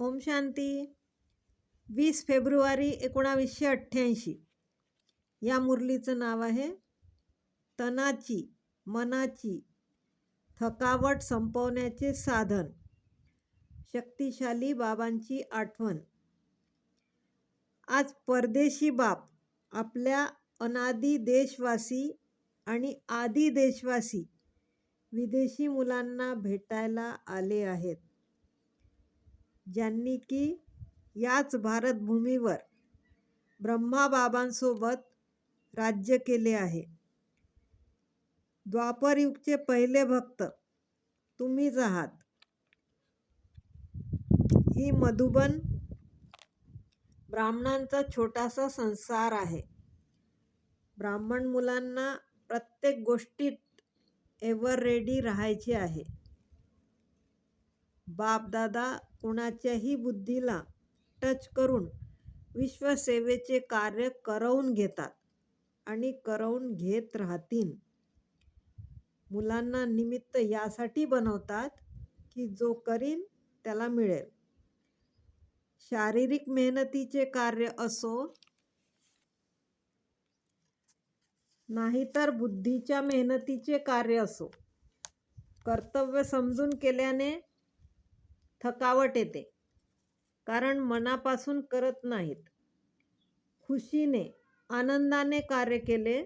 ओम शांती. वीस फेब्रुवारी एकोणावीसशे अठ्ठ्याऐंशी. या मुरलीचं नाव आहे तनाची मनाची थकावट संपवण्याचे साधन. शक्तिशाली बाबांची आठवण. आज परदेशी बाप आपल्या अनादी देशवासी आणि आदी देशवासी विदेशी मुलांना भेटायला आले आहेत. ज्यांनी की याच भारतभूमीवर ब्रह्माबाबांसोबत राज्य केले आहे. द्वापरयुगचे पहिले भक्त तुम्हीच आहात. ही मधुबन ब्राह्मणांचा छोटासा संसार आहे. ब्राह्मण मुलांना प्रत्येक गोष्टीत एव्हर रेडी राहायचे आहे. बापदादा कुणाच्याही बुद्धीला टच करून विश्वसेवेचे कार्य करवून घेतात आणि करवून घेत राहतील. मुलांना निमित्त यासाठी बनवतात की जो करीन त्याला मिळेल. शारीरिक मेहनतीचे कार्य असो नाहीतर बुद्धीच्या मेहनतीचे कार्य असो. कर्तव्य समजून केल्याने थकावट येते. कारण मनापासून करत नाहीत. खुशीने आनंदाने कार्य केले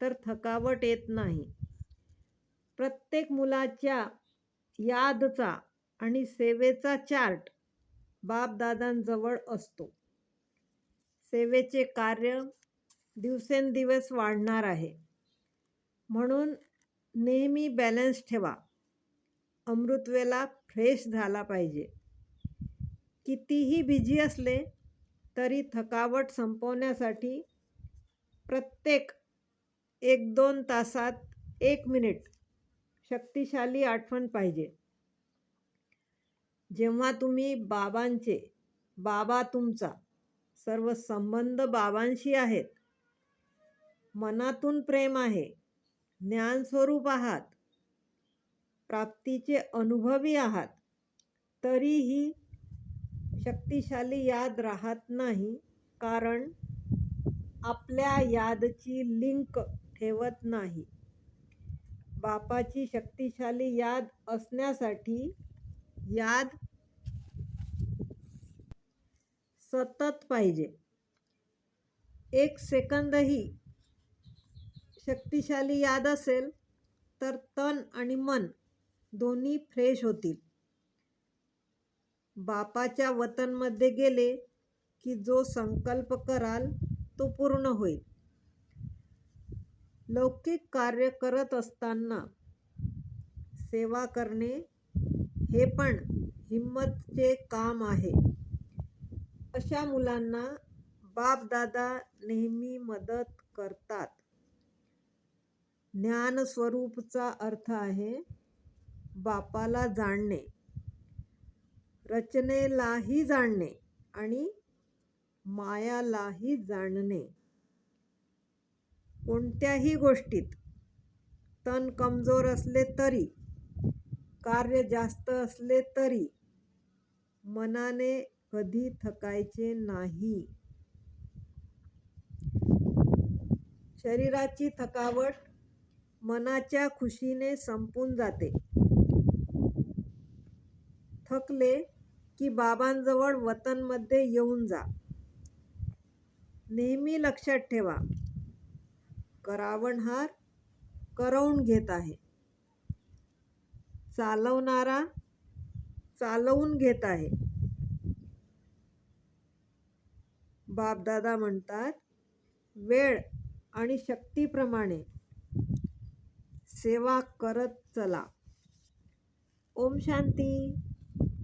तर थकावट येत नाही. प्रत्येक मुलाच्या यादचा आणि सेवेचा चार्ट बापदादांजवळ असतो. सेवेचे कार्य दिवसेंदिवस वाढणार आहे. म्हणून नेहमी बॅलन्स ठेवा. अमृतवेला फ्रेश झाला पाहिजे. कितीही बिझी असले तरी थकावट संपवण्यासाठी प्रत्येक एक दोन तासात एक मिनिट शक्तिशाली आठवण पाहिजे. जेव्हा तुम्ही बाबांचे बाबा तुमचा सर्व संबंध बाबांशी आहेत मनातून प्रेम आहे ज्ञानस्वरूप आहात प्राप्तीचे अनुभवी आहात. तरीही शक्तिशाली याद राहत नाही कारण आपल्या यादची लिंक ठेवत नाही. बापाची शक्तिशाली याद असण्यासाठी याद सतत पाहिजे. एक सेकंदही शक्तिशाली याद असेल तर तन आणि मन दोन्ही फ्रेश होतील. बापाच्या वतनमध्ये गेले की जो संकल्प कराल तो पूर्ण होईल. लौकिक कार्य करत असताना सेवा करणे हे पण हिम्मतचे काम आहे. अशा मुलांना बापदादा नेहमी मदत करतात. ज्ञानस्वरूपचा अर्थ आहे बापाला जाणणे. रचनेलाही जाणणे आणि मायालाही जाणणे. कोणत्याही गोष्टीत तन कमजोर असले तरी कार्य जास्त असले तरी मनाने कधी थकायचे नाही. शरीराची थकावट मनाच्या खुशीने संपून जाते. थकले की बाबांजवळ वतनमध्ये येऊन जा. नेहमी लक्षात ठेवा करावणहार करवून घेत आहे. चालवणारा चालवून घेत आहे. बापदादा म्हणतात वेळ आणि शक्तीप्रमाणे सेवा करत चला. ओम शांती.